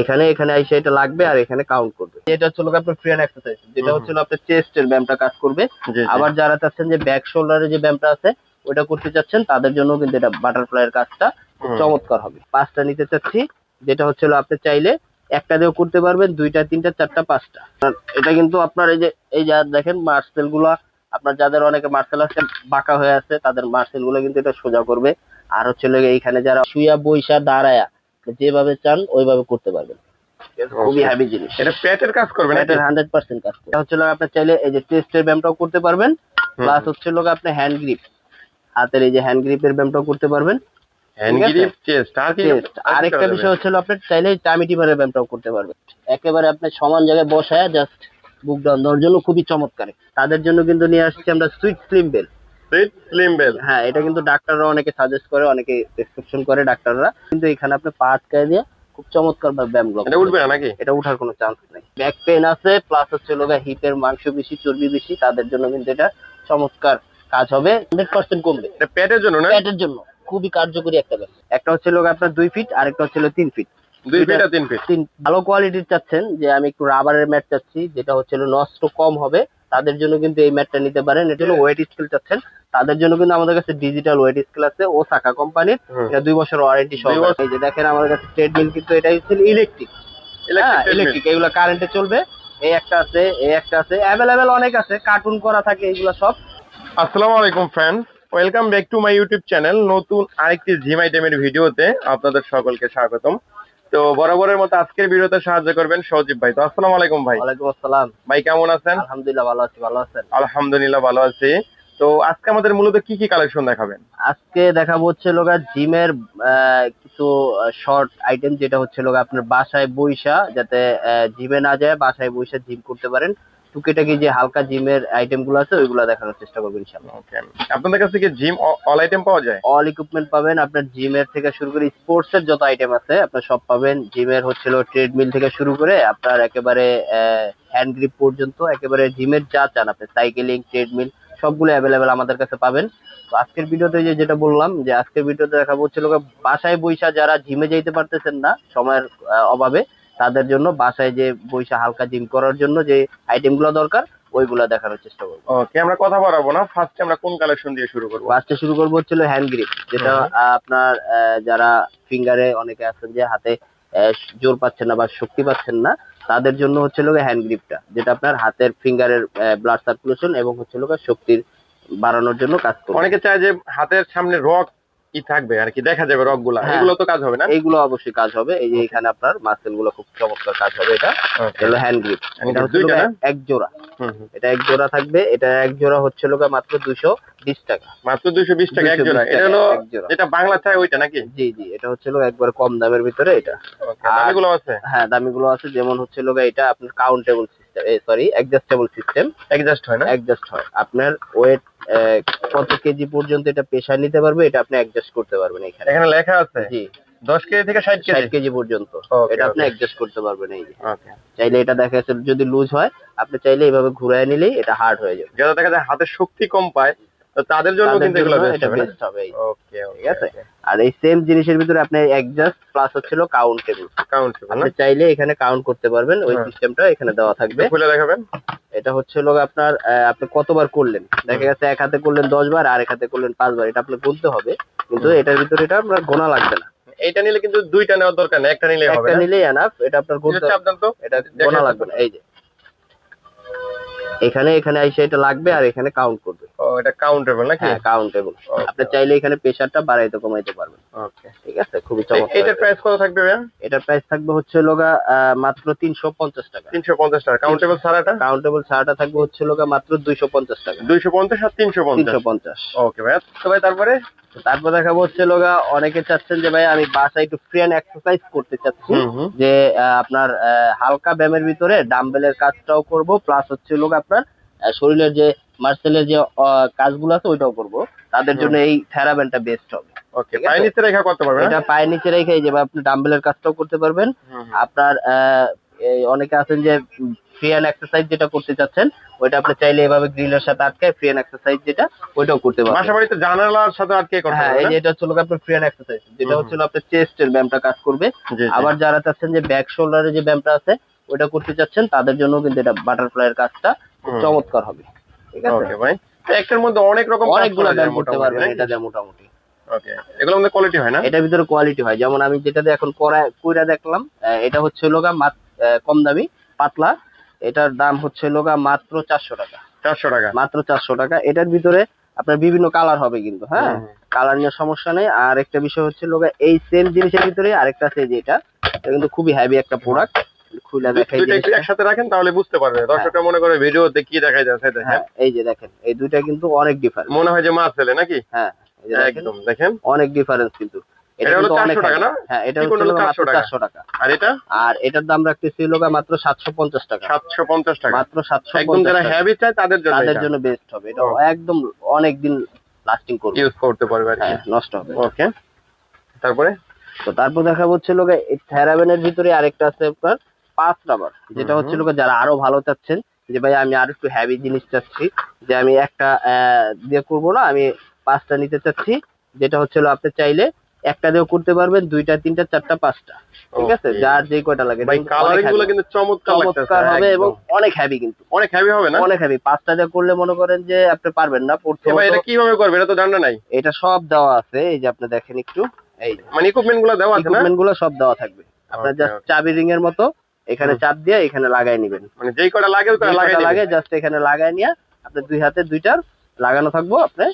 এখানে এখানে আইসা এটা লাগবে আর এখানে কাউন্ট করবে। এটা হচ্ছে আপনার ফ্রি হ্যান্ড এক্সারসাইজ যেটা হচ্ছে আপনার চেস্টের ব্যায়ামটা কাজ করবে। আবার যারা চাচ্ছেন যে ব্যাক শোল্ডারে যে ব্যায়ামটা আছে ওটা করতে চাচ্ছেন তাদের জন্য কিন্তু এটা বাটারফ্লাই এর কাজটা চমৎকার হবে। পাঁচটা নিতে চাচ্ছি যেটা হচ্ছে আপনি চাইলে একটা দিয়েও করতে পারবেন দুইটা তিনটা চারটা পাঁচটা। এটা কিন্তু আপনার এই যে এই যা দেখেন মার্সেলগুলা আপনার যাদের অনেকে মার্সেল আছে বাঁকা হয়ে আছে তাদের মার্সেলগুলো কিন্তু এটা সোজা করবে। আর হচ্ছে এইখানে যারা শুয়া বৈশা দাঁড়ায়া যেভাবে চান ওইভাবে করতে পারবেন। খুবই হ্যাভি জিনিস। এটা পেটের কাজ করবে হান্ড্রেড পার্সেন্ট কাজ। হচ্ছে আপনার চাইলে এই যে টেস্টের ব্যায়ামটাও করতে পারবেন প্লাস হচ্ছে লোক আপনি হ্যান্ড গ্রিপ হাতের এই যে হ্যান্ড গ্রিপের ব্যায়ামটাও করতে পারবেন। আরেকটা বিষয় চাইলে টামি ব্যায়ামটাও করতে পারবেন। একেবারে আপনি সমান জায়গায় বসায় জাস্ট বুক ডাউন দেওয়ার জন্য খুবই চমৎকার। তাদের জন্য কিন্তু নিয়ে আসছি আমরা সুইট স্লিম বেল সুইট হ্যাঁ এটা কিন্তু ডাক্তাররা অনেকে সাজেস্ট করে অনেকে প্রেসক্রিপশন করে ডাক্তাররা। কিন্তু এখানে আপনি পা আটকায় দিয়ে খুব চমৎকার ব্যায়ামগুলো এটা উঠবে না নাকি? এটা উঠার কোনো চান্স নেই। ব্যাক পেন আছে প্লাস হচ্ছে লোক হিপের মাংস বেশি চর্বি বেশি তাদের জন্য কিন্তু এটা চমৎকার কাজ হবে। হান্ড্রেড পার্সেন্ট কমবে। এটা পেটের জন্য না? প্যাটের জন্য। খুবই কার্যকরী একটা ব্যায়াম। একটা হচ্ছে লোক আপনার দুই ফিট আর একটা হচ্ছে তিন ফিট দুই ফিট আর তিন ফিট তিন ভালো কোয়ালিটির চাচ্ছেন যে আমি একটু রাবারের ম্যাট চাচ্ছি যেটা হচ্ছে নষ্ট কম হবে। তাদের জন্য কিন্তু এই ম্যাটটা নিতে পারেন। এটা হলো ওয়েট স্কেল চাচ্ছেন তাদের জন্য কিন্তু আমাদের কাছে ডিজিটাল ওয়েট স্কেল আছে ও সাকা কোম্পানির এটা দুই বছর ওয়ারেন্টি সহ এই যে দেখেন আমাদের কাছে ট্রেডমিল কিন্তু এটা হচ্ছে ইলেকট্রিক ইলেকট্রিক ইলেকট্রিক এগুলো কারেন্টে চলবে। এই একটা আছে এই একটা আছে অ্যাভেলেবেল অনেক আছে কার্টুন করা থাকে এগুলো সব। আসসালামু আলাইকুম friends welcome back to my YouTube channel নতুন আরেকটি জিম আইটেমের ভিডিওতে আপনাদের সকলকে স্বাগতম। তো বরাবরের মতো আজকের ভিডিওতে সাহায্য করবেন সজীব ভাই। তো আসসালামু আলাইকুম ভাই। ওয়ালাইকুম আসসালাম। ভাই কেমন আছেন? আলহামদুলিল্লাহ ভালো আছি ভালো আছেন? আলহামদুলিল্লাহ ভালো আছি। তো আজকে আমাদের মূলত কি কি কালেকশন দেখাবেন? আজকে দেখাবো হচ্ছে লোকা জিমের আহ, কিছু শর্ট আইটেম যেটা হচ্ছে লোক আপনার বাসায় বইসা যাতে জিমে না যায় বাসায় বইসা জিম করতে পারেন। টুকিটাকি যে হালকা জিমের আইটেমগুলো আছে ওইগুলো দেখানোর চেষ্টা করব ইনশাল্লাহ ওকে। আপনাদের কাছ থেকে জিম অল আইটেম পাওয়া যায়? অল ইকুইপমেন্ট পাবেন। আপনার জিমের থেকে শুরু করে স্পোর্টস এর যত আইটেম আছে আপনার সব পাবেন। জিমের হচ্ছিল ট্রেডমিল থেকে শুরু করে আপনার একেবারে হ্যান্ড গ্রিপ পর্যন্ত একেবারে জিমের যা চান আপনি সাইকেলিং ট্রেডমিল সবগুলো অ্যাভেলেবেল আমাদের কাছে পাবেন। তো আজকের ভিডিওতে যে যেটা বললাম যে আজকের ভিডিওতে দেখাবো হচ্ছিল বাসায় বইসা যারা জিমে যাইতে পারতেছেন না সময়ের অভাবে তাদের জন্য বাসায় যে বইসা হালকা জিম করার জন্য যে আইটেমগুলো দরকার ওইগুলা দেখানোর চেষ্টা করব। ওকে আমরা কথা বাড়াবো না। ফার্স্টে আমরা কোন কালেকশন দিয়ে শুরু করব? ফার্স্টে শুরু করব হচ্ছিল হ্যান্ড গ্রিপ যেটা আপনার যারা ফিঙ্গারে অনেকে আছেন যে হাতে জোর পাচ্ছেন না বা শক্তি পাচ্ছেন না তাদের জন্য হচ্ছে লোক হ্যান্ড গ্রিপটা যেটা আপনার হাতের ফিঙ্গারের ব্লাড সার্কুলেশন এবং হচ্ছে লোক শক্তির বাড়ানোর জন্য কাজ করবে। অনেকে চায় যে হাতের সামনে রক কি থাকবে আর কি দেখা যাবে রকগুলা হ্যাঁ। এগুলো তো কাজ হবে না? এইগুলো অবশ্যই কাজ হবে। এই যে এখানে আপনার মাসেলগুলো খুব চমৎকার কাজ হবে এটা। এটা হলো হ্যান্ড গ্রিপ এটা দুইটা না? এক জোড়া। এটা এক জোড়া থাকবে। এটা এক জোড়া হচ্ছে লোক মাত্র দুশো বিশ টাকা। মাত্র দুইশো বিশ টাকা এক জোড়া। এটা হলো। যেটা বাংলা চায় ওইটা নাকি? জি জি। এটা হচ্ছে লোক একবার কম দামের ভিতরে এটা। দামিগুলো আছে? হ্যাঁ দামিগুলো আছে। যেমন হচ্ছে লোক এটা আপনার countable system sorry adjustable system adjust হয় না? অ্যাডজাস্ট হয়। আপনার ওয়েট কত কেজি পর্যন্ত এটা প্রেশার নিতে পারবে এটা আপনি অ্যাডজাস্ট করতে পারবেন এখানে। এখানে লেখা আছে? জি। দশ কেজি থেকে ষাট কেজি। কেজি কেজি পর্যন্ত। এটা আপনি অ্যাডজাস্ট করতে পারবেন এই যে। চাইলে এটা দেখা যাচ্ছে যদি লুজ হয় আপনি চাইলে এইভাবে ঘুরায় নিলেই এটা হার্ড হয়ে যাবে। যেটা দেখা যায় হাতের শক্তি কম পায় তাদের জন্য কিন্তু এগুলো বেস্ট হবে হবে। ওকে ঠিক আছে? আর এই সেম জিনিসের ভিতরে আপনি অ্যাডজাস্ট প্লাস হচ্ছিল কাউন্ট আপনি চাইলে এখানে কাউন্ট করতে পারবেন ওই হ্যাঁ। সিস্টেমটা এখানে দেওয়া থাকবে। খুলে দেখাবেন। এটা হচ্ছে লোক আপনার আপনি কতবার করলেন? দেখা গেছে এক হাতে করলেন দশ বার আর এক হাতে করলেন পাঁচবার। এটা আপনার গুনতে হবে। কিন্তু এটার ভিতরে এটা আপনার গোনা লাগবে না। এটা নিলে কিন্তু দুইটা নেওয়ার দরকার নেই একটা নিলে হবে একটা? নিলেই এনাফ এটা আপনার গুনতে তো। এটা গোনা লাগবে না। এই যে। এখানে এখানে আইসে এটা লাগবে আর এখানে কাউন্ট করবে। ও এটা কাউন্টেবল নাকি? হ্যাঁ কাউন্টেবল আপনি চাইলে এখানে প্রেসারটা বাড়াইতে কমাইতে পারবেন। ওকে ঠিক আছে? খুবই চমৎকার। এটার প্রাইস কত থাকবে ভাইয়া? এটার প্রাইস থাকবে হচ্ছে লোগা মাত্র তিনশো পঞ্চাশ টাকা। তিনশো পঞ্চাশ টাকা। কাউন্টেবল ছাড়াটা? কাউন্টেবল ছাড়াটা থাকবে হচ্ছে লোগা মাত্র দুইশো পঞ্চাশ টাকা। দুইশো পঞ্চাশ আর তিনশো পঞ্চাশ? তিনশো পঞ্চাশ। ওকে ভাইয়া। তো ভাই তারপরে? তো তারপর দেখাবো হচ্ছে লোগা অনেকে চাচ্ছেন যে ভাই আমি বাসায় একটু ফ্রি হ্যান্ড এক্সারসাইজ করতে চাচ্ছি। যে আপনার হালকা ব্যায়ামের ভিতরে ডাম্বেলের কাজটাও করব প্লাস হচ্ছে লোক আপনার শরীরের যে মার্সেলের যে কাজগুলো আছে ওইটাও করব। তাদের জন্য এই থেরাব্যান্ডটা বেস্ট হবে। ওকে ঠিক আছে? পায়ে নিচে রেখা করতে পারবেন এটা না পায়ের নিচে রেখে যে আপনি ডাম্বেলের কাজটাও করতে পারবেন। আপনার অনেকে আছেন যে ফ্রি অ্যান্ড এক্সারসাইজ যেটা করতে চাচ্ছেন ওইটা আপনি চাইলে এভাবে গ্রিলের সাথে আটকায় ফ্রি অ্যান্ড এক্সারসাইজ যেটা ওইটাও করতে বাসা পারবেন বাড়িতে জানালার সাথে আটকে করতে হ্যাঁ এই যে এটা হচ্ছে আপনার ফ্রি অ্যান্ড এক্সারসাইজ যেটা। হচ্ছে হলো আপনার চেস্টের ব্যায়ামটা কাজ করবে। আবার যারা চাচ্ছেন যে ব্যাক শোল্ডারে যে ব্যায়ামটা আছে ওটা করতে চাচ্ছেন তাদের জন্য কিন্তু এটা বাটারফ্লাইয়ের কাজটা খুব চমৎকার হবে। ঠিক আছে? ওকে ভাই একটার মধ্যে অনেক রকম অনেকগুলো ব্যায়াম করতে পারবেন এটা দিয়ে মোটামুটি। ওকে এগুলোর মধ্যে কোয়ালিটি হয় না? এটার ভিতরে কোয়ালিটি হয় যেমন আমি যেটা দিয়ে এখন করা কইরা দেখলাম এটা হচ্ছে লোগা কম দামি পাতলা। এটার দাম হচ্ছে লোগা মাত্র চারশো টাকা। চারশো টাকা। মাত্র চারশো টাকা। এটার ভিতরে আপনার বিভিন্ন কালার হবে কিন্তু হ্যাঁ? কালার নিয়ে সমস্যা নেই। আর একটা বিষয় হচ্ছে লোগা এই সেম জিনিসের ভিতরে আরেকটা আছে যে এটা। এটা কিন্তু খুবই হেভি একটা প্রোডাক্ট খুলে দেখাই একসাথে রাখেন তাহলে বুঝতে পারবে। দর্শকরা মনে করে ভিডিওতে কি যাচ্ছে দেখেন। হ্যাঁ এই যে দেখেন এই দুইটা কিন্তু অনেক ডিফারেন্স মনে হয় যে মাছ নাকি? হ্যাঁ একদম দেখেন। অনেক ডিফারেন্স কিন্তু। এটা কিন্তু অনেক 400 টাকা heavy। না? হ্যাঁ এটা কি হচ্ছে করল লোগা মাত্র 400 টাকা? চারশো টাকা। আর এটা? আর এটার দাম রাখতেছি মাত্র সাতশো পঞ্চাশ টাকা। সাতশো পঞ্চাশ টাকা। মাত্র সাতশো একদম যারা হেভি চায় তাদের জন্য তাদের জন্য বেস্ট হবে। এটা একদম অনেক দিন লাস্টিং করবে। ইউজ করতে পারবে হ্যাঁ নষ্ট হবে। ওকে তারপরে? তো তারপর দেখা হচ্ছে লোক থেরাবেনের ভিতরে আরেকটা আছে আপনার পাঁচ রাবার যেটা। হচ্ছে লোক যারা আরও ভালো চাচ্ছেন যে ভাই আমি আরও একটু হেভি জিনিস চাচ্ছি যে আমি একটা আহ, দিয়ে করব না আমি পাঁচটা নিতে চাচ্ছি যেটা হচ্ছে হলো আপনি চাইলে একটা দিয়েও করতে পারবেন দুইটা তিনটা চারটা পাঁচটা। ঠিক আছে. যার যে কয়টা লাগে ভাই কিন্তু অনেক কালারিংগুলো কিন্তু চমৎকার চমৎকার হবে এবং অনেক হেভি কিন্তু। অনেক হেভি হবে না? অনেক হেভি পাঁচটা দিয়ে করলে মনে করেন যে আপনি পারবেন না পড়তে এবার এটা কীভাবে করবে? এটা তো জানা নাই। এটা সব দেওয়া আছে এই যে আপনি দেখেন একটু এই মানে ইকুইপমেন্টগুলো দেওয়া আছে না? ইকুইপমেন্টগুলো সব দেওয়া থাকবে। আপনার জাস্ট চাবি রিং এর মতো এখানে চাপ দিয়ে এখানে লাগাই নেবেন। মানে যেই কটা লাগে ওই কটা লাগাই লাগে লাগে জাস্ট এখানে লাগাই নিয়ে আপনি দুই হাতে দুইটার লাগানো থাকব আপনি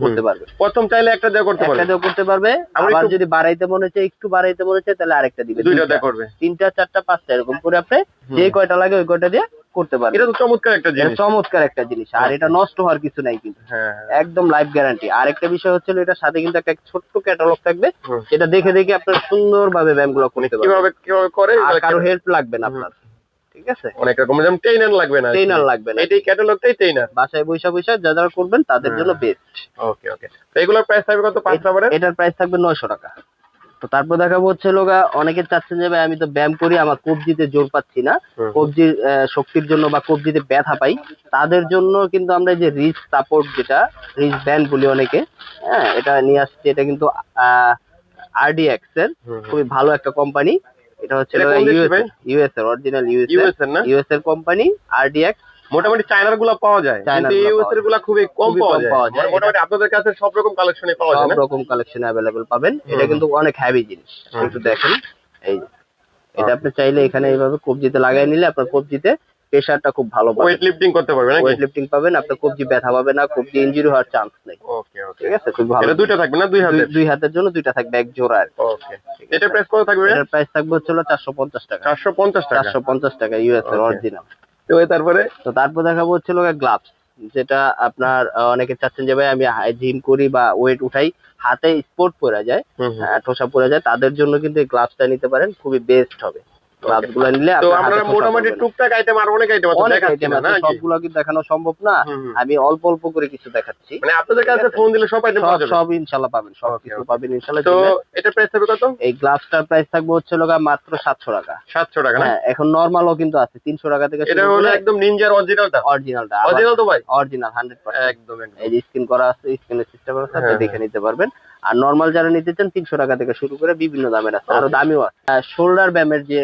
করতে পারবেন প্রথম চাইলে একটা দিয়ে করতে একটা পারবে। দিয়েও করতে পারবে আবার একটু- যদি বাড়াইতে মনে চায় একটু বাড়াইতে মনে চায় তাহলে আরেকটা দিবে। দুইটা। করবে। তিনটা চারটা পাঁচটা এরকম করে আপনি যে কয়টা লাগে ওই কয়টা দিয়ে করতে পারবেন। এটা তো চমৎকার একটা জিনিস। চমৎকার একটা জিনিস। আর এটা নষ্ট হওয়ার কিছু নাই কিন্তু। হ্যাঁ একদম লাইফ গ্যারান্টি আর একটা বিষয় হচ্ছে এটার সাথে কিন্তু একটা ছোট্ট ক্যাটালগ থাকবে। যেটা দেখে দেখে আপনার সুন্দরভাবে ব্যায়ামগুলো মানে করতে পারবেন। কীভাবে কীভাবে করে আর কারও হেল্প লাগবে না আপনার। ঠিক আছে? অনেক রকম যেমন ট্রেনার লাগবে না ট্রেনার লাগবে না। এটাই ক্যাটালগটাই ট্রেনার বাসায় বৈশা বৈশা যা যারা করবেন তাদের। জন্য বেস্ট ওকে ওকে তো এগুলোর প্রাইস থাকবে কত পাঁচ রাবারের এটার প্রাইস থাকবে নয়শো টাকা। তো তারপর দেখাবো হচ্ছে লোগা অনেকে চাচ্ছেন যে ভাই আমি তো ব্যায়াম করি আমার কবজিতে জোর পাচ্ছি না। কবজির শক্তির জন্য বা কবজিতে ব্যথা পাই। তাদের জন্য কিন্তু আমরা এই যে রিচ সাপোর্ট যেটা রিচ ব্যান্ড বলি অনেকে হ্যাঁ এটা নিয়ে আসছে এটা কিন্তু আরডিএক্স এর। খুবই ভালো একটা কোম্পানি এটা হচ্ছে? ইউএস এর অরিজিনাল ইউএস এর না? ইউএস এর কোম্পানি আরডিএক্স মোটামুটি চায়নারগুলা পাওয়া যায় কিন্তু ইউএস এরগুলা খুবই কম পাওয়া যায়। মোটামুটি আপনাদের কাছে সব রকম কালেকশনে পাওয়া যায় সব রকম কালেকশন অ্যাভেলেবেল পাবেন। এটা কিন্তু অনেক হেভি জিনিস। একটু দেখেন। এই এটা আপনি চাইলে এখানে এইভাবে কবজিতে লাগাই নিলে আপনার কবজিতে প্রেশারটা খুব ভালো পাবেন ওয়েট লিফটিং করতে পারবে নাকি? ওয়েট লিফটিং পাবেন আপনার কবজি ব্যথা পাবে না কবজি ইনজুরি হওয়ার চান্স নেই। ওকে ওকে ঠিক আছে খুব ভালো। এটা দুইটা থাকবে না? দুই হাতে দুই- হাতের জন্য দুইটা থাকবে এক জোড়া আর ওকে এটা প্রাইস কত থাকবে? এটার প্রাইস থাকবে হচ্ছে চারশো পঞ্চাশ টাকা। চারশো পঞ্চাশ টাকা? চারশো পঞ্চাশ টাকা ইউএস এর অরিজিনাল তো তারপরে? তো তারপর দেখাবো হচ্ছে লোকে গ্লাভস যেটা আপনার অনেকে চাচ্ছেন যে ভাই আমি জিম করি বা ওয়েট উঠাই হাতে স্পোর্ট পরা যায়। হ্যাঁ ঠোসা পড়ে যায় তাদের জন্য কিন্তু এই গ্লাভসটা নিতে পারেন খুবই বেস্ট হবে। নিলে তো আমরা মোটামুটি টুকটাক আইটেম আর অনেক আইটেম আছে দেখাচ্ছি না সবগুলো কি দেখানো সম্ভব না। আমি অল্প অল্প করে কিছু দেখাচ্ছি। মানে আপনাদের কাছে ফোন দিলে সব আইটেম পাওয়া যাবে? সব ইনশাল্লাহ পাবেন সব কিছু পাবেন ইনশাল্লাহ তো এটা প্রাইস থাকবে কত? এই গ্লাভসটার প্রাইস থাকবে হচ্ছে লোকা মাত্র সাতশো টাকা। সাতশো টাকা না? হ্যাঁ এখন নর্মালও কিন্তু আছে তিনশো টাকা থেকে এটা হলো একদম নিনজার অরিজিনালটা অরিজিনালটা অরিজিনাল তো ভাই? অরিজিনাল হান্ড্রেড পার্সেন্ট একদম একদম। এই যে স্ক্রিন করা আছে স্ক্রিনের সিস্টেম আছে আপনি হ্যাঁ, দেখে নিতে পারবেন। আর নর্মাল যারা নিতে চান তিনশো টাকা থেকে শুরু করে বিভিন্ন দামের আছে আরও. দামিও আছে। শোল্ডার ব্যায়ামের যে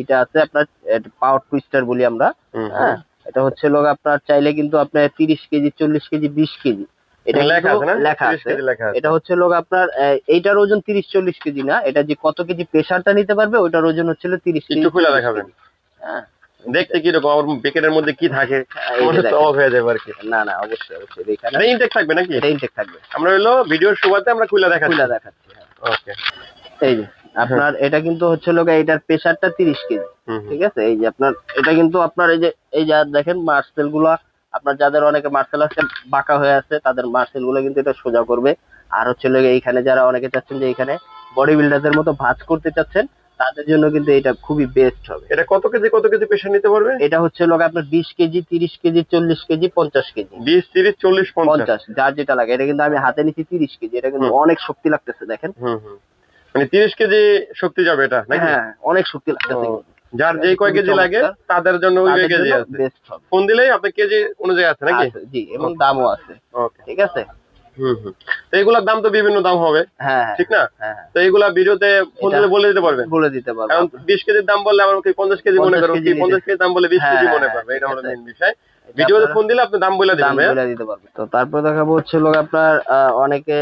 এটা আছে আপনার পাওয়ার টুইস্টার বলি আমরা হ্যাঁ? এটা হচ্ছে লোক আপনার চাইলে কিন্তু আপনার তিরিশ কেজি চল্লিশ কেজি বিশ কেজি। এটা লেখা আছে না? লেখা 30 আছে। কেজি লেখা আছে। এটা হচ্ছে লোক আপনার এইটার ওজন তিরিশ চল্লিশ কেজি না এটা যে কত কেজি প্রেশারটা নিতে পারবে ওইটার ওজন হচ্ছিল তিরিশ কেজি খুলে দেখাবেন। হ্যাঁ। দেখতে কি রকম আমার বেকেটের মধ্যে কি থাকে? এই যে মনে দেখেন। অবাক হয়ে যাবে আর কি। না না অবশ্যই অবশ্যই। এটা ইনটেক থাকবে নাকি? এটা ইনটেক থাকবে। আমরা হলো ভিডিওর শুরুতে আমরা খুলে দেখাচ্ছি। খুলে দেখাচ্ছি হ্যাঁ। ওকে এই যে আপনার এটা কিন্তু হচ্ছে লোক এটার প্রেশারটা তিরিশ কেজি হুম হুম। ঠিক আছে? এই যে আপনার এটা কিন্তু আপনার এই যে এই যা দেখেন মার্সেলগুলা আপনার যাদের অনেকে মার্সেল আছে বাঁকা হয়ে আছে তাদের মার্সেলগুলো কিন্তু এটা সোজা করবে। আর হচ্ছে লোক এইখানে যারা অনেকে চাচ্ছেন যে এখানে বডি বিল্ডারদের মতো ভাঁজ করতে চাচ্ছেন তাদের জন্য কিন্তু এটা খুবই বেস্ট হবে। এটা কত কেজি কত কেজি প্রেশার নিতে পারবে? এটা হচ্ছে লোক আপনার বিশ কেজি তিরিশ কেজি চল্লিশ কেজি পঞ্চাশ কেজি। বিশ তিরিশ চল্লিশ পঞ্চাশ। যার যেটা লাগে। এটা কিন্তু আমি হাতে নিচ্ছি তিরিশ কেজি। এটা কিন্তু অনেক শক্তি লাগতেছে দেখেন। হুম হুম। মানে তিরিশ কেজি শক্তি যাবে এটা হ্যাঁ অনেক শক্তি লাগতেছে যার যেই কয় কেজি লাগে তাদের জন্য ওই কেজি আছে। বেস্ট হবে। ফোন দিলেই আপনি কেজি অনুযায়ী আছে নাকি? জি এবং দামও আছে। ঠিক আছে? তো এগুলোর দাম তো বিভিন্ন দাম হবে। হ্যাঁ হ্যাঁ, ঠিক না? হ্যাঁ। তো এগুলা ভিডিওতে ফোন বলে দিতে পারবেন। বলে দিতে পারব। এখন বিশ কেজির দাম বললে আমার কি পঞ্চাশ কেজি মনে 50 করো কি? পঞ্চাশ কেজির দাম বলে বিশ কেজি মনে করবে। এটা হলো মেন বিষয়। ভিডিওতে ফোন দিলে আপনি দাম বলে দাম দিবেন? বলে দিতে পারবে তো তারপর দেখাবো হচ্ছে লোক আপনার অনেকে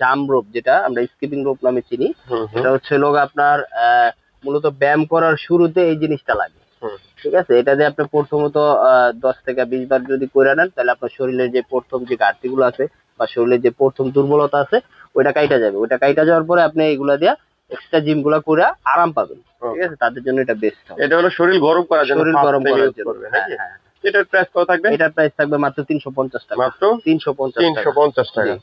জাম রোপ যেটা আমরা স্কিপিং রোপ নামে চিনি। এটা হচ্ছে লোক আপনার আহ, মূলত ব্যায়াম করার শুরুতে এই জিনিসটা লাগে। ঠিক আছে? এটা দিয়ে আপনি প্রথমত আহ, দশ থেকে বিশ বার যদি করে নেন তাহলে আপনার শরীরের যে প্রথম যে ঘাটতিগুলো আছে বা শরীরের যে প্রথম দুর্বলতা আছে ওইটা কাইটা যাবে। ওইটা কাইটা যাওয়ার পরে আপনি এইগুলা দিয়ে এক্সট্রা জিমগুলা করে আরাম পাবেন। ঠিক আছে? তাদের জন্য এটা বেস্ট এটা হলো শরীর গরম করার জন্য শরীর গরম করার জন্য। হ্যাঁ, হ্যাঁ। এটার প্রাইস কত থাকবে? এটার প্রাইস থাকবে মাত্র তিনশো পঞ্চাশ টাকা। মাত্র তিনশো পঞ্চাশ তিনশো টাকা পঞ্চাশ টাকা।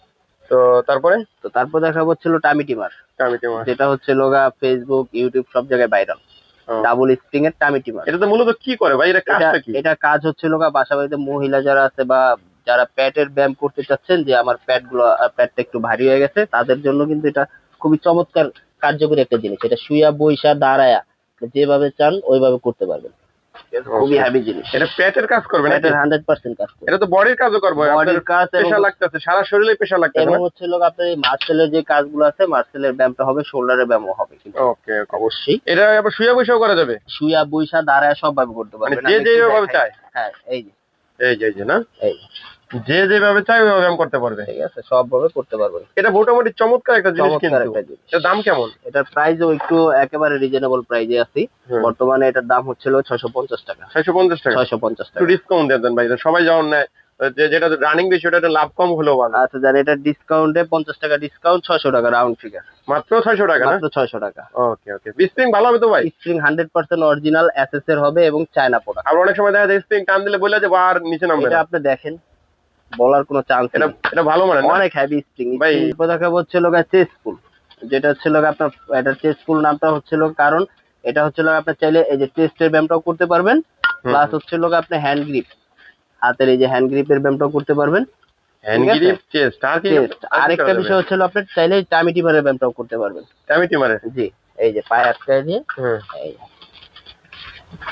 তো তারপরে? তো তারপর দেখাবো হচ্ছিল টামি টিমার কামিটি মাছ যেটা হচ্ছে লোগা ফেসবুক ইউটিউব সব জায়গায় ভাইরাল ডাবল স্প্রিং এর টামি টিমার এটা তো মূলত কি করে ভাই? এটা কাজটা কি? এটা কাজ হচ্ছে লোগা বাসা বাড়িতে মহিলা যারা আছে বা যারা প্যাটের ব্যায়াম করতে চাচ্ছেন যে আমার প্যাটগুলো প্যাটটা একটু ভারী হয়ে গেছে তাদের জন্য কিন্তু এটা খুবই চমৎকার কার্যকরী একটা জিনিস। এটা শুয়া বৈশা দাঁড়ায়া যেভাবে চান ওইভাবে করতে পারবেন। খুবই হ্যাভি জিনিস। এটা পেটের কাজ করবে প্যাটের হান্ড্রেড পার্সেন্ট কাজ করে এটা তো বডির কাজও করবে বডির কাজ পেশা লাগতেছে সারা শরীরে পেশা লাগতেছে এবং হচ্ছে লোক আপনার এই মার্সেলের যে কাজগুলো আছে মার্সেলের ব্যায়ামটা হবে শোল্ডারের ব্যায়ামও হবে কিন্তু। ওকে অবশ্যই। এটা আবার শুয়ে বসেও করা যাবে? শুয়া বৈশা দাঁড়ায় সব ভাবে করতে মানে পারবেন। যে যেভাবে চায়। হ্যাঁ এই যে। এই যে না? এই যে যেভাবে চাই ওইভাবে ব্যায়াম করতে পারবে। ঠিক আছে সব ভাবে করতে পারবেন এটা মোটামুটি চমৎকার একটা জিনিস কিন্তু। একটা জিনিস। এটার দাম কেমন? এটার প্রাইসও একটু একেবারে রিজনেবল প্রাইজে আছি। বর্তমানে এটার দাম হচ্ছিল ছয়শো পঞ্চাশ টাকা। ছয়শো পঞ্চাশ টাকা? ছয়শো পঞ্চাশ একটু টাকা। ডিসকাউন্ট দেন ভাই সবাই নেয় যে যেটা রানিং বেশি ওটা লাভ কম হলেও ভালো। আচ্ছা যার এটা ডিসকাউন্টে পঞ্চাশ টাকা ডিসকাউন্ট ছয়শো টাকা রাউন্ড ফিগার মাত্র ছয়শো টাকা মাত্র ছয়শো টাকা। ওকে ওকে স্প্রিং ভালো হবে তো ভাই? Spring hundred percent original SS এর হবে এবং চায়না প্রোডাক্ট আর অনেক সময় দেখা যায় স্প্রিং টান দিলে বলে যে আর নিচে নামবে এটা আপনি দেখেন বলার কোনো চান্স এটা এটা ভালো মানে অনেক হ্যাভি স্প্রিং ভাই- দেখা হচ্ছে লোক চেসফুল যেটা হচ্ছে লোক আপনার এটা চেসফুল নামটা হচ্ছিল কারণ এটা হচ্ছে লোক আপনার চাইলে এই যে টেস্টের ব্যায়ামটাও করতে পারবেন প্লাস হচ্ছে লোক আপনি হ্যান্ড গ্রিপ হাতের এই যে হ্যান্ড গ্রিপের ব্যায়ামটাও করতে পারবেন। হ্যান্ড গ্রিপ চেস্ট আর কি আরেকটা বিষয় হচ্ছে হলো আপনি চাইলে টামি টিমারের ব্যায়ামটাও করতে পারবেন। আমি টিমারে জি এই যে পায়ে আটকায় দিয়ে এই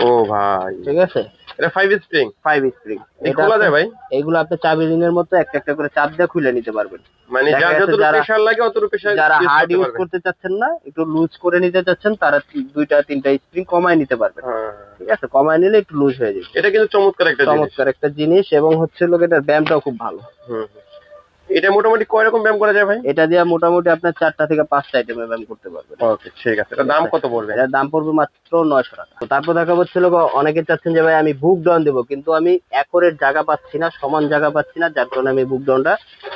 ও ভাই। ঠিক আছে? এটা ফাইভ স্প্রিং ফাইভ স্প্রিং খোলা যায় ভাই? এইগুলো আপনি চাবি রিং এর মতো একটা একটা করে চাপ দিয়ে খুলে নিতে পারবেন। মানে যার যত লাগে অত প্রেসার যারা হার্ড ইউজ করতে চাচ্ছেন না একটু লুজ করে নিতে চাচ্ছেন তারা দুইটা তিনটা স্প্রিং কমায় নিতে পারবেন। ঠিক আছে? কমায় নিলে একটু লুজ হয়ে যাবে। এটা কিন্তু চমৎকার একটা জিনিস। চমৎকার একটা জিনিস এবং হচ্ছে লোক এটার ব্যায়ামটাও খুব ভালো। হুম, হুম। এটা মোটামুটি কয় রকম ব্যায়াম করা যায় ভাই? এটা দিয়ে মোটামুটি আপনার চারটা থেকে পাঁচটা আইটেমের ব্যায়াম করতে পারবেন। ওকে ঠিক আছে। এটা দাম কত পড়বে? এটার দাম পড়বে মাত্র নয়শো টাকা। তো তারপর দেখা হচ্ছিল অনেকে চাচ্ছেন যে ভাই আমি বুক ডাউন দেবো কিন্তু আমি একরের জায়গা পাচ্ছি না সমান জায়গা পাচ্ছি না যার কারণে আমি বুক ডাউনটা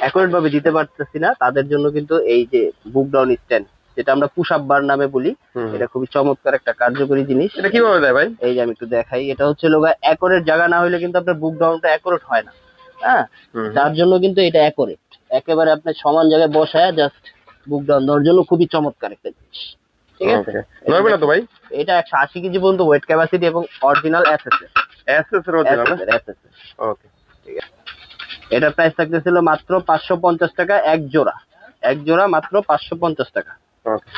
একরেট ভাবে দিতে পারতেছি না। তাদের জন্য কিন্তু এই যে বুক ডাউন স্ট্যান্ড যেটা আমরা পুশ আপ বার নামে বলি এটা খুবই চমৎকার একটা কার্যকরী জিনিস। এটা কীভাবে দেয় ভাই? এই যে আমি একটু দেখাই এটা হচ্ছে লোগা একরের জায়গা না হলে কিন্তু আপনার বুক ডাউনটা একরেট হয় না। হ্যাঁ? তার জন্য কিন্তু এটা অ্যাকুরেট একেবারে আপনি সমান জায়গায় বসায় জাস্ট বুক ডাউন দেওয়ার জন্য খুবই চমৎকার একটা জিনিস। ঠিক আছে. নড়বে না তো ভাই? এটা একশো আশি কেজি পর্যন্ত ওয়েট ক্যাপাসিটি এবং অরিজিনাল এসএস এসএস এর অরিজিনাল ওকে এটার প্রাইস থাকতেছিল মাত্র পাঁচশো পঞ্চাশ টাকা এক জোড়া। এক জোড়া মাত্র পাঁচশো পঞ্চাশ টাকা। ওকে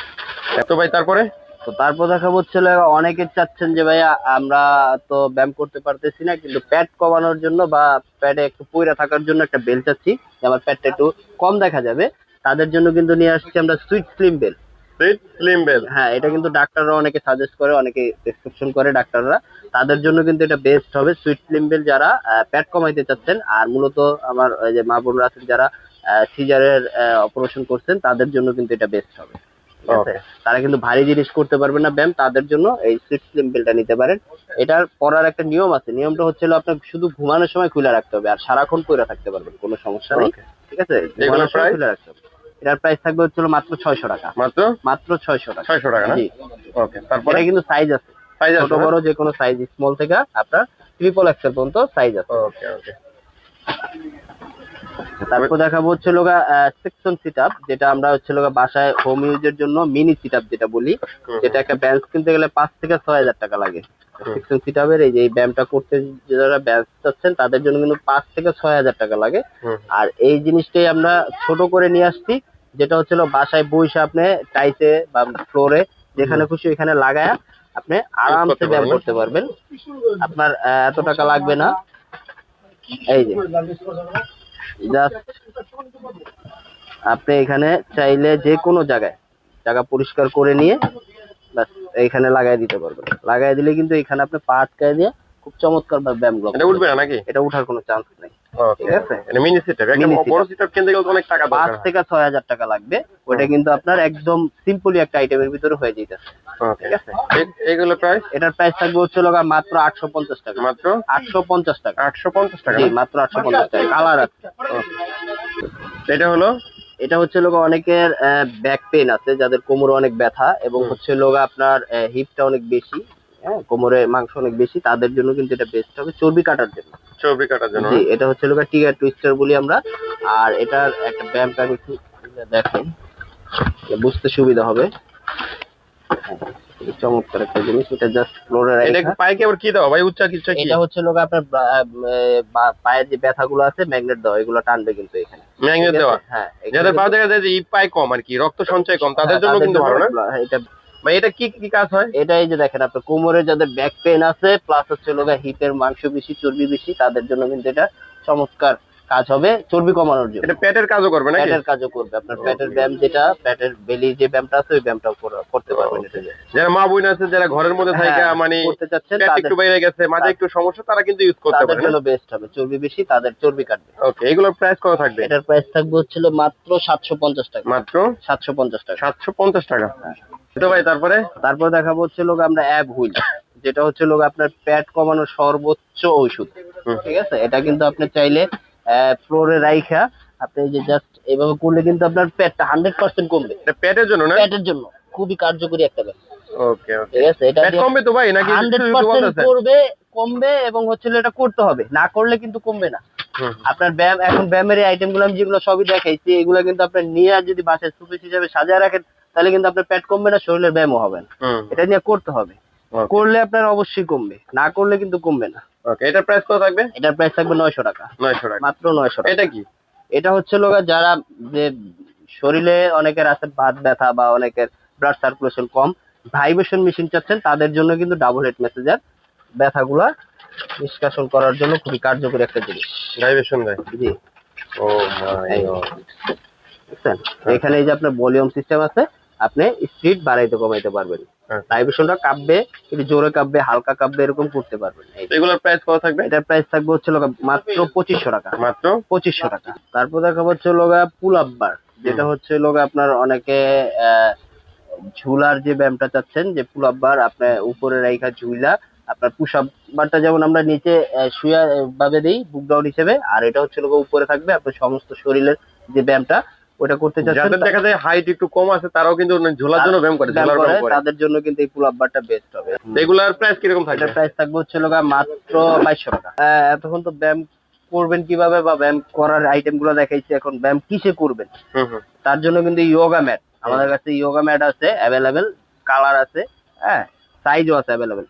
এত ভাই তারপরে? তো তারপর দেখা হচ্ছিল অনেকে চাচ্ছেন যে ভাইয়া আমরা তো ব্যায়াম করতে পারতেছি না কিন্তু প্যাট কমানোর জন্য বা প্যাডে একটু পয়রা থাকার জন্য একটা বেল চাচ্ছি যে আমার প্যাটটা একটু কম দেখা যাবে। তাদের জন্য কিন্তু নিয়ে আসছি আমরা sweat slim belt sweat slim belt হ্যাঁ এটা কিন্তু ডাক্তাররা অনেকে সাজেস্ট করে অনেকে প্রেসক্রিপশন করে ডাক্তাররা। তাদের জন্য কিন্তু এটা বেস্ট হবে সুইট স্লিম বেল যারা প্যাট কমাইতে চাচ্ছেন। আর মূলত আমার ওই যে মা বোনরা আছেন যারা সিজারের অপারেশন করছেন তাদের জন্য কিন্তু এটা বেস্ট হবে। ঠিক আছে? তারা কিন্তু ভারী জিনিস করতে পারবে না ব্যায়াম তাদের জন্য এই সুইট স্লিম বেলটা নিতে পারেন। এটার পরার একটা নিয়ম আছে। নিয়মটা হচ্ছে হলো আপনার শুধু ঘুমানোর সময় খুলে রাখতে হবে আর সারাক্ষণ পরে থাকতে পারবেন কোনো সমস্যা নেই। ঠিক আছে? ঘুমানোর সময় খুলে রাখতে হবে। এটার প্রাইস থাকবে হচ্ছে মাত্র ছয়শো টাকা। মাত্র? মাত্র ছয়শো টাকা। 600 টাকা জি। ওকে তারপরে? কিন্তু সাইজ আছে। সাইজ ছোট? বড় যে কোনো সাইজ স্মল থেকে আপনার ট্রিপল এক্সেল পর্যন্ত সাইজ আছে। ওকে ওকে। তারপর দেখাবো হচ্ছে লোগা সেকশন সিট আপ যেটা আমরা হচ্ছে লোগা বাসায় হোম ইউজের জন্য মিনি সিট আপ যেটা বলি যেটা একটা ব্যাঞ্চ কিনতে গেলে পাঁচ থেকে ছয় হাজার টাকা লাগে। সেকশন সিট আপের এই যে এই ব্যায়ামটা করতে যারা ব্যাঞ্চ চাচ্ছেন তাদের জন্য কিন্তু পাঁচ থেকে ছয় হাজার টাকা লাগে। আর এই জিনিসটাই আমরা ছোট করে নিয়ে আসছি যেটা হচ্ছে হলো বাসায় বইসে আপনি টাইসে বা ফ্লোরে যেখানে খুশি ওইখানে লাগায়া আপনি আরামসে ব্যায়াম করতে পারবেন। আপনার এত টাকা লাগবে না। এই যে। জাস্ট আপনি এখানে চাইলে যে কোনো জায়গায় জায়গা পরিষ্কার করে নিয়ে ব্যাস এইখানে লাগাই দিতে পারবেন। লাগাই দিলে কিন্তু এখানে আপনি পা আটকায় দিয়ে খুব চমৎকার ব্যায়াম এটা উঠবে না নাকি? এটা উঠার কোনো চান্স নেই। ঠিক আছে। এটা মিনি সেটআপ একটা Mini বড় সেটআপ কিনতে গেলে অনেক টাকা দরকার। হয়। থেকে টাকা লাগবে। ওটা কিন্তু আপনার একদম সিম্পলি একটা আইটেমের ভিতরে হয়ে ঠিক আছে? এ- প্রাইস এটার প্রাইস থাকবে হচ্ছে লগা মাত্র আটশো পঞ্চাশ টাকা। মাত্র? আটশো পঞ্চাশ টাকা। আটশো পঞ্চাশ টাকা জি মাত্র টাকা। কালার আছে। এটা হলো? এটা হচ্ছে লোক অনেকের ব্যাক পেন আছে যাদের কোমরে অনেক ব্যথা এবং হচ্ছে লোক আপনার হিপটা অনেক বেশি। হ্যাঁ কোমরে মাংস অনেক বেশি তাদের জন্য কিন্তু এটা বেস্ট হবে চর্বি কাটার জন্য। চর্বি কাটার জন্য জি এটা হচ্ছে লোক টিগার টুইস্টার বলি আমরা। আর এটার একটা ব্যায়ামটা আমি একটু দেখেন বুঝতে সুবিধা হবে। হ্যাঁ, চমৎকার একটা জিনিস এটা জাস্ট ফ্লোরে এটা পাইকে আবার কি দাও ভাই উচ্চা কিচ্ছা কি? এটা হচ্ছে লোক আপনার পায়ের যে ব্যথাগুলো আছে ম্যাগনেট দেওয়া এগুলো টানবে কিন্তু এখানে। ম্যাগনেট দেওয়া? হ্যাঁ যাদের পা দেখা যায় যে ই পায় কম আর কি রক্ত সঞ্চয় কম তাদের হ্যাঁ, জন্য কিন্তু ভালো না? এটা ভাই এটা কি কি কাজ হয়? এটা এই যে দেখেন আপনার কোমরে যাদের ব্যাক পেন আছে প্লাস হচ্ছে লোক হিপের মাংস বেশি চর্বি বেশি তাদের জন্য কিন্তু এটা চমৎকার কাজ হবে চর্বি কমানোর জন্য। এটা পেটের কাজও করবে নাকি? পেটের কাজও করবে আপনার পেটের ব্যায়াম যেটা পেটের বেলির যে ব্যায়ামটা আছে ওই ব্যায়ামটাও করতে পারবেন এটা যারা মা বোন আছে যারা ঘরের মধ্যে থাকে হ্যাঁ, মানে করতে চাচ্ছেন একটু বাইরে গেছে মাঝে একটু সমস্যা তারা কিন্তু ইউজ করতে তাদের জন্য বেস্ট হবে চর্বি বেশি তাদের চর্বি কাটবে। ওকে এগুলোর প্রাইস কত থাকবে? এটার প্রাইস থাকবে হচ্ছিল মাত্র সাতশো পঞ্চাশ টাকা। মাত্র? সাতশো পঞ্চাশ টাকা। সাতশো পঞ্চাশ টাকা। তো ভাই তারপরে? তারপর দেখাবো হচ্ছে লোক আমরা অ্যাব হুইল যেটা হচ্ছে লোক আপনার প্যাট কমানোর সর্বোচ্চ ঔষধ ঠিক আছে? এটা কিন্তু আপনি চাইলে ফ্লোরে রাইখা আপনি এই যে জাস্ট এইভাবে করলে কিন্তু আপনার পেটটা হান্ড্রেড পার্সেন্ট কমবে। পেটের জন্য না? পেটের জন্য খুবই কার্যকরী একটা ব্যাপার ওকে ওকে ঠিক আছে? এটা কমবে তো ভাই নাকি হান্ড্রেড শুধু পার্সেন্ট বলতেছেন? করবে কমবে এবং হচ্ছে এটা করতে হবে। না করলে কিন্তু কমবে না। আপনার ব্যায়াম এখন ব্যায়ামের আইটেমগুলো আমি যেগুলো সবই দেখাইছি এগুলো কিন্তু আপনার নিয়ে যদি বাসায় সুপিস হিসাবে সাজায় রাখেন তাহলে কিন্তু আপনার পেট কমবে না শরীরের ব্যায়ামও হবে না। এটা নিয়ে করতে হবে। করলে আপনার অবশ্যই কমবে। না করলে কিন্তু কমবে না। ওকে এটার প্রাইস কত থাকবে? এটার প্রাইস থাকবে নয়শো টাকা। নয়শো টাকা। মাত্র নয়শো টাকা। এটা কি? এটা হচ্ছে লোক যারা যে শরীরে অনেকের আছে বাত ব্যথা বা অনেকের ব্লাড সার্কুলেশন কম ভাইব্রেশন মেশিন চাচ্ছেন তাদের জন্য কিন্তু ডাবল হেড মেসেজার ব্যথাগুলা নিষ্কাশন করার জন্য খুবই কার্যকরী একটা জিনিস। ভাইব্রেশন দেয়? জি। ও মাই গড এখানে এই যে আপনার ভলিউম সিস্টেম আছে আপনি স্পিড বাড়াইতে কমাইতে পারবেন। হ্যাঁ। ভাইব্রেশনটা কাঁপবে একটু জোরে কাঁপবে হালকা কাঁপবে এরকম করতে পারবেন। এগুলোর প্রাইস কত থাকবে? এটার প্রাইস থাকবে হচ্ছে লোক মাত্র পঁচিশশো টাকা। মাত্র? পঁচিশশো টাকা। তারপর দেখা হচ্ছে লোগা পুল আপ বার যেটা হচ্ছে লোগা আপনার অনেকে আহ, ঝুলার যে ব্যায়ামটা চাচ্ছেন যে পুল আপ বার আপনার উপরে রাইখা ঝুলা আপনার পুশ আপ বারটা যেমন আমরা নিচে শুয়া ভাবে দিই বুক ডাউন হিসেবে আর এটা হচ্ছে লোক উপরে থাকবে আপনার সমস্ত শরীরের যে ব্যায়ামটা ওটা করতে চাচ্ছেন যাদের দেখা যায় হাইট একটু কম আছে তারাও কিন্তু ঝোলার জন্য ব্যায়াম করে ঝোলার ব্যায়াম করে। তাদের জন্য কিন্তু এই পুল আপ বারটা বেস্ট হবে। এগুলার প্রাইস কীরকম থাকবে? প্রাইস থাকবে হচ্ছে লোক মাত্র বাইশশো টাকা। এতক্ষণ তো ব্যায়াম করবেন কীভাবে বা ব্যায়াম করার আইটেমগুলো দেখাইছি এখন ব্যায়াম কিসে করবেন? তার জন্য কিন্তু ইয়োগা ম্যাট আমাদের কাছে ইয়োগা ম্যাট আছে অ্যাভেলেবেল কালার আছে হ্যাঁ সাইজও আছে অ্যাভেলেবেল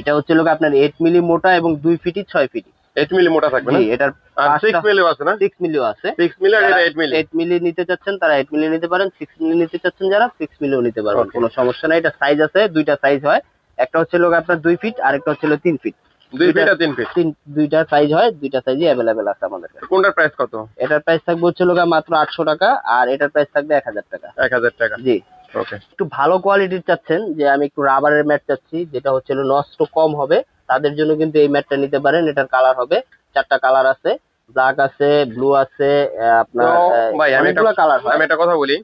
এটা হচ্ছে লোক আপনার এইট মিলি মোটা এবং দুই ফিটি ছয় ফিটি মিলি মোটা থাকবে না? এটার আছে না? মিলিও আছে। মিলি আর এটা মিলি মিলি নিতে চাচ্ছেন তারা এইট মিলি নিতে পারেন। মিলি নিতে চাচ্ছেন যারা সিক্স মিলিও নিতে পারবেন। কোনো সমস্যা নাই এটা সাইজ আছে দুইটা সাইজ হয়। একটা হচ্ছে লোক আপনার দুই ফিট আর একটা হচ্ছে তিন ফিট দুই ফিট আর তিন ফিট তিন দুইটা সাইজ হয় দুইটা সাইজই আছে আমাদের কাছে। কোনটার প্রাইস কত? এটার প্রাইস থাকবে হচ্ছে লোক মাত্র আটশো টাকা আর এটার প্রাইস থাকবে এক হাজার টাকা। এক হাজার টাকা। জি। ওকে একটু ভালো কোয়ালিটির চাচ্ছেন যে আমি একটু রাবারের ম্যাট চাচ্ছি যেটা হচ্ছে নষ্ট কম হবে তাদের জন্য কিন্তু এই ম্যাটটা নিতে পারেন। এটার কালার হবে চারটা কালার আছে ব্ল্যাক আছে ব্লু আছে আপনার ভাই আমি একটা কালার আমি একটা কথা বলি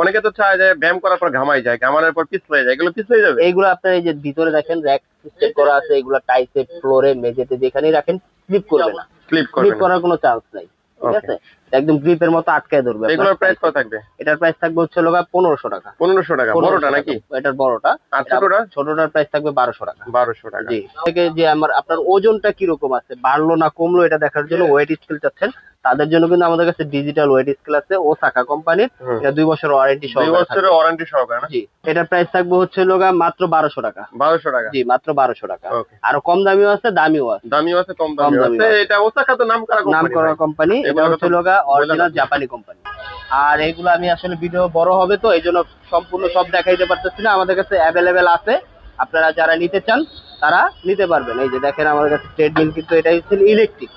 অনেকে তো চায় যে ব্যায়াম করার পর ঘামাই যায় ঘামানোর পর পিছলে যায় এগুলো পিছলে যাবে? এইগুলো আপনার এই যে ভিতরে দেখেন র্যাক সিস্টেম করা আছে এগুলো টাইসে ফ্লোরে মেঝেতে যেখানেই রাখেন স্লিপ করবে না। স্লিপ স্লিপ করবে না। করার কোনো চান্স নাই ঠিক আছে? একদম গ্রিপের মতো আটকায় ধরবে এগুলোর প্রাইস কত থাকবে? এটার প্রাইস থাকবে হচ্ছে লোক পনেরোশো টাকা। পনেরোশো টাকা বড়টা নাকি? এটার বড়টা। আর ছোটটা? ছোটটার প্রাইস থাকবে বারোশো টাকা। বারোশো টাকা। জি। থেকে যে আমার আপনার ওজনটা কীরকম আছে? বাড়লো না কমলো এটা দেখার জন্য ওয়েট স্কেল চাচ্ছেন। তাদের জন্য কিন্তু আমাদের কাছে ডিজিটাল ওয়েট স্কেল আছে। ও সাকা কোম্পানির এটা দুই বছর ওয়ারেন্টি সহ দুই বছরের ওয়ারেন্টি সহকারে না? জি। এটার প্রাইস থাকবে হচ্ছে লোগা মাত্র বারোশো টাকা। বারোশো টাকা? জি মাত্র বারোশো টাকা। আরও কম দামিও আছে দামিও আছে। দামিও আছে কম দামিও আছে। এটা ওসাকা তো নাম করা নাম কোম্পানি করা কোম্পানি এটা হচ্ছে লোগা অরিজিনাল জাপানি কোম্পানি আর এগুলো আমি আসলে ভিডিও বড় হবে তো এই জন্য সম্পূর্ণ সব দেখাইতে পারতেছি না। আমাদের কাছে অ্যাভেলেবেল আছে। আপনারা যারা নিতে চান তারা নিতে পারবেন। এই যে দেখেন আমার কাছে ট্রেডমিল কিন্তু এটা হচ্ছে ইলেকট্রিক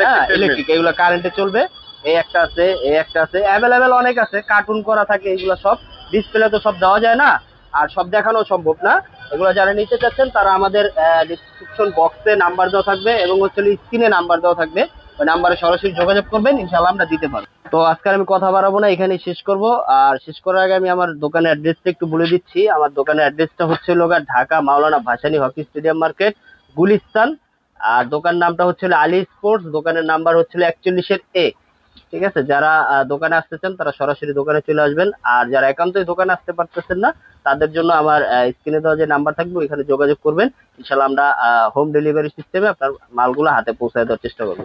হ্যাঁ ইলেকট্রিক এগুলো কারেন্টে চলবে। এই একটা আছে এই একটা আছে। অ্যাভেলেবেল অনেক আছে কার্টুন করা থাকে এগুলো সব। ডিসপ্লে তো সব দেওয়া যায় না। আর সব দেখানো সম্ভব না। এগুলো যারা নিতে চাচ্ছেন তারা আমাদের ডিসক্রিপশন বক্সে নাম্বার দেওয়া থাকবে এবং হচ্ছে স্ক্রিনে নাম্বার দেওয়া থাকবে। ওই নাম্বারে সরাসরি যোগাযোগ করবেন ইনশাল্লাহ আমরা দিতে পারব। তো আজকে আমি কথা বাড়াবো না এখানে শেষ করব। আর শেষ করার আগে আমি আমার দোকানের অ্যাড্রেসটা একটু বলে দিচ্ছি। আমার দোকানের অ্যাড্রেসটা হচ্ছে লোগা Dhaka Maulana Bhasani hockey stadium market, Gulistan. আর দোকান নামটা হচ্ছিল আলী স্পোর্টস, দোকানের নাম্বার হচ্ছিল একচল্লিশের এ। ঠিক আছে? যারা দোকানে আসতে চান, তারা সরাসরি দোকানে চলে আসবেন। আর যারা একান্তই দোকানে আসতে পারতেছেন না, তাদের জন্য আমার স্ক্রিনে দেওয়া যে নাম্বার থাকবে, ওইখানে যোগাযোগ করবেন। ইনশাল্লাহ আমরা হোম ডেলিভারি সিস্টেমে আপনার মালগুলো হাতে পৌঁছায় দেওয়ার চেষ্টা করব।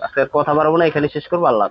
আজকে আর কথা বাড়াবো না এখানে শেষ করব আল্লাহ।